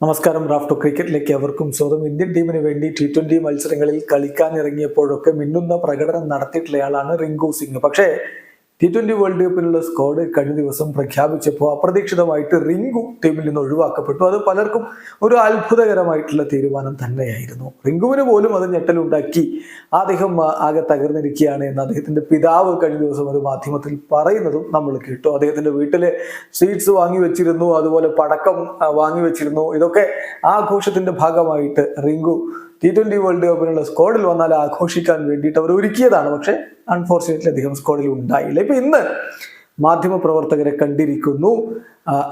നമസ്കാരം റാഫ്റ്റോ ക്രിക്കറ്റിലേക്ക് അവർക്കും സ്വന്തം ഇന്ത്യൻ ടീമിന് വേണ്ടി ടി ട്വന്റി മത്സരങ്ങളിൽ കളിക്കാൻ ഇറങ്ങിയപ്പോഴൊക്കെ മിന്നുന്ന പ്രകടനം നടത്തിയിട്ടുള്ളയാളാണ് റിങ്കു സിംഗ്. പക്ഷേ ടി ട്വന്റി വേൾഡ് കപ്പിനുള്ള സ്ക്വാഡ് കഴിഞ്ഞ ദിവസം പ്രഖ്യാപിച്ചപ്പോൾ അപ്രതീക്ഷിതമായിട്ട് റിങ്കു ടീമിൽ നിന്ന് ഒഴിവാക്കപ്പെട്ടു. അത് പലർക്കും ഒരു അത്ഭുതകരമായിട്ടുള്ള തീരുമാനം തന്നെയായിരുന്നു. റിങ്കുവിന് പോലും അത് ഞെട്ടലുണ്ടാക്കി. അദ്ദേഹം ആകെ തകർന്നിരിക്കുകയാണ് എന്ന് അദ്ദേഹത്തിന്റെ പിതാവ് കഴിഞ്ഞ ദിവസം ഒരു മാധ്യമത്തിൽ പറയുന്നതും നമ്മൾ കേട്ടു. അദ്ദേഹത്തിന്റെ വീട്ടിലെ സ്വീറ്റ്സ് വാങ്ങി വെച്ചിരുന്നു അതുപോലെ പടക്കം വാങ്ങി വെച്ചിരുന്നു. ഇതൊക്കെ ആഘോഷത്തിന്റെ ഭാഗമായിട്ട് റിങ്കു ടി ട്വന്റി വേൾഡ് കപ്പിനുള്ള സ്ക്വാഡിൽ വന്നാൽ ആഘോഷിക്കാൻ വേണ്ടിയിട്ട് അവർ ഒരുക്കിയതാണ്. പക്ഷെ അൺഫോർച്ചുനേറ്റ്ലി അദ്ദേഹം സ്ക്വാഡിൽ ഉണ്ടായില്ല. ഇപ്പൊ ഇന്ന് മാധ്യമപ്രവർത്തകരെ കണ്ടിരിക്കുന്നു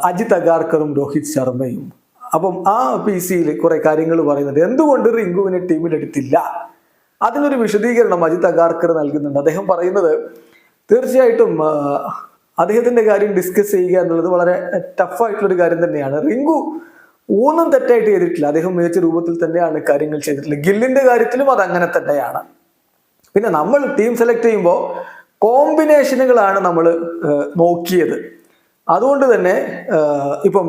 അജിത് അഗാർക്കറും രോഹിത് ശർമ്മയും. അപ്പം ആ പി സിയിൽ കുറെ കാര്യങ്ങൾ പറയുന്നുണ്ട്. എന്തുകൊണ്ട് റിങ്കുവിനെ ടീമിലെടുത്തില്ല അതിനൊരു വിശദീകരണം അജിത് അഗാർക്കർ നൽകുന്നുണ്ട്. അദ്ദേഹം പറയുന്നത് തീർച്ചയായിട്ടും അദ്ദേഹത്തിന്റെ കാര്യം ഡിസ്കസ് ചെയ്യുക എന്നുള്ളത് വളരെ ടഫായിട്ടുള്ള ഒരു കാര്യം തന്നെയാണ്. റിങ്കു ഊന്നും തെറ്റായിട്ട് ചെയ്തിട്ടില്ല. അദ്ദേഹം മികച്ച രൂപത്തിൽ തന്നെയാണ് കാര്യങ്ങൾ ചെയ്തിട്ടുള്ളത്. ഗില്ലിന്റെ കാര്യത്തിലും അത് അങ്ങനെ തന്നെയാണ്. പിന്നെ നമ്മൾ ടീം സെലക്ട് ചെയ്യുമ്പോൾ കോമ്പിനേഷനുകളാണ് നമ്മൾ നോക്കിയത്. അതുകൊണ്ട് തന്നെ ഇപ്പം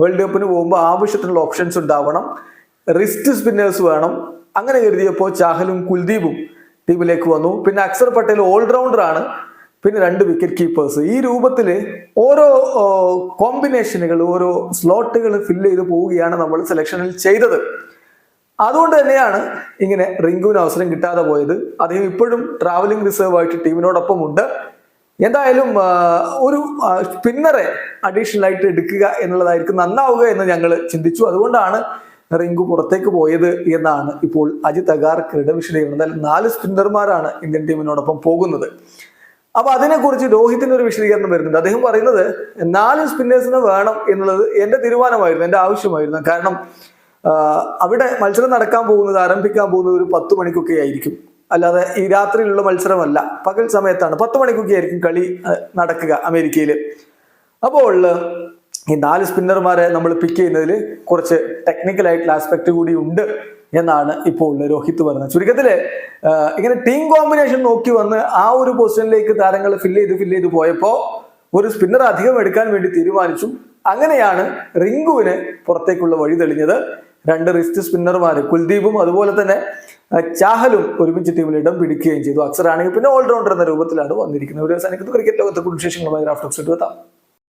വേൾഡ് കപ്പിന് പോകുമ്പോൾ ആവശ്യത്തിനുള്ള ഓപ്ഷൻസ് ഉണ്ടാവണം. റിസ്റ്റ് സ്പിന്നേഴ്സ് വേണം. അങ്ങനെ കരുതിയപ്പോൾ ചാഹലും കുൽദീപും ടീമിലേക്ക് വന്നു. പിന്നെ അക്സർ പട്ടേൽ ഓൾറൗണ്ടർ ആണ്. പിന്നെ രണ്ട് വിക്കറ്റ് കീപ്പേഴ്സ് ഈ രൂപത്തിൽ ഓരോ കോമ്പിനേഷനുകൾ ഓരോ സ്ലോട്ടുകൾ ഫില്ല് ചെയ്ത് പോവുകയാണ് നമ്മൾ സെലക്ഷനിൽ ചെയ്തത്. അതുകൊണ്ട് തന്നെയാണ് ഇങ്ങനെ റിങ്കുവിന് അവസരം കിട്ടാതെ പോയത്. അദ്ദേഹം ഇപ്പോഴും ട്രാവലിംഗ് റിസർവ് ആയിട്ട് ടീമിനോടൊപ്പം ഉണ്ട് എന്തായാലും ഒരു സ്പിന്നറെ അഡീഷണൽ ആയിട്ട് എടുക്കുക എന്നുള്ളതായിരിക്കും നന്നാവുക എന്ന് ഞങ്ങൾ ചിന്തിച്ചു. അതുകൊണ്ടാണ് റിങ്കു പുറത്തേക്ക് പോയത് എന്നാണ് ഇപ്പോൾ അജിത് അഗാർക്കറുടെ വിശദീകരണം. നാല് സ്പിന്നർമാരാണ് ഇന്ത്യൻ ടീമിനോടൊപ്പം പോകുന്നത്. അപ്പൊ അതിനെക്കുറിച്ച് രോഹിത്തിന്റെ ഒരു വിശദീകരണം വരുന്നുണ്ട്. അദ്ദേഹം പറയുന്നത് നാല് സ്പിന്നേഴ്സിന് വേണം എന്നുള്ളത് എന്റെ തീരുമാനമായിരുന്നു എന്റെ ആവശ്യമായിരുന്നു. കാരണം അവിടെ മത്സരം നടക്കാൻ പോകുന്നത് ആരംഭിക്കാൻ പോകുന്നത് ഒരു പത്ത് മണിക്കൊക്കെ ആയിരിക്കും. അല്ലാതെ ഈ രാത്രിയിലുള്ള മത്സരമല്ല. പകൽ സമയത്താണ്. പത്ത് മണിക്കൊക്കെ ആയിരിക്കും കളി നടക്കുക അമേരിക്കയിൽ അപ്പോൾ ഈ നാല് സ്പിന്നർമാരെ നമ്മൾ പിക്ക് ചെയ്യുന്നതിൽ കുറച്ച് ടെക്നിക്കൽ ആയിട്ടുള്ള ആസ്പെക്ട് കൂടി ഉണ്ട് എന്നാണ് ഇപ്പോൾ രോഹിത് പറയുന്നത് ചുരുക്കത്തിൽ ആ, ഇങ്ങനെ ടീം കോമ്പിനേഷൻ നോക്കി വന്ന് ആ ഒരു പൊസിഷനിലേക്ക് താരങ്ങൾ ഫില്ല് ചെയ്ത് ഫില്ല് ചെയ്ത് പോയപ്പോൾ ഒരു സ്പിന്നർ അധികം എടുക്കാൻ വേണ്ടി തീരുമാനിച്ചു. അങ്ങനെയാണ് റിങ്കുവിന് പുറത്തേക്കുള്ള വഴി തെളിഞ്ഞത്. രണ്ട് റിസ്റ്റ് സ്പിന്നർമാർ കുൽദീപും അതുപോലെ തന്നെ ചാഹലും ഒരുമിച്ച് ടീമിൽ ഇടം പിടിക്കുകയും ചെയ്തു. അക്സറാണെങ്കിൽ പിന്നെ ഓൾറൗണ്ടർ എന്ന രൂപത്തിലാണ് വന്നിരിക്കുന്നത്. ഒരു അവസാനിക്കുന്നത് ക്രിക്കറ്റ് ലോകത്തെ കുറിച്ച് വിശേഷങ്ങളുമായി റാഫ്റ്റോക്സ് എത്താം.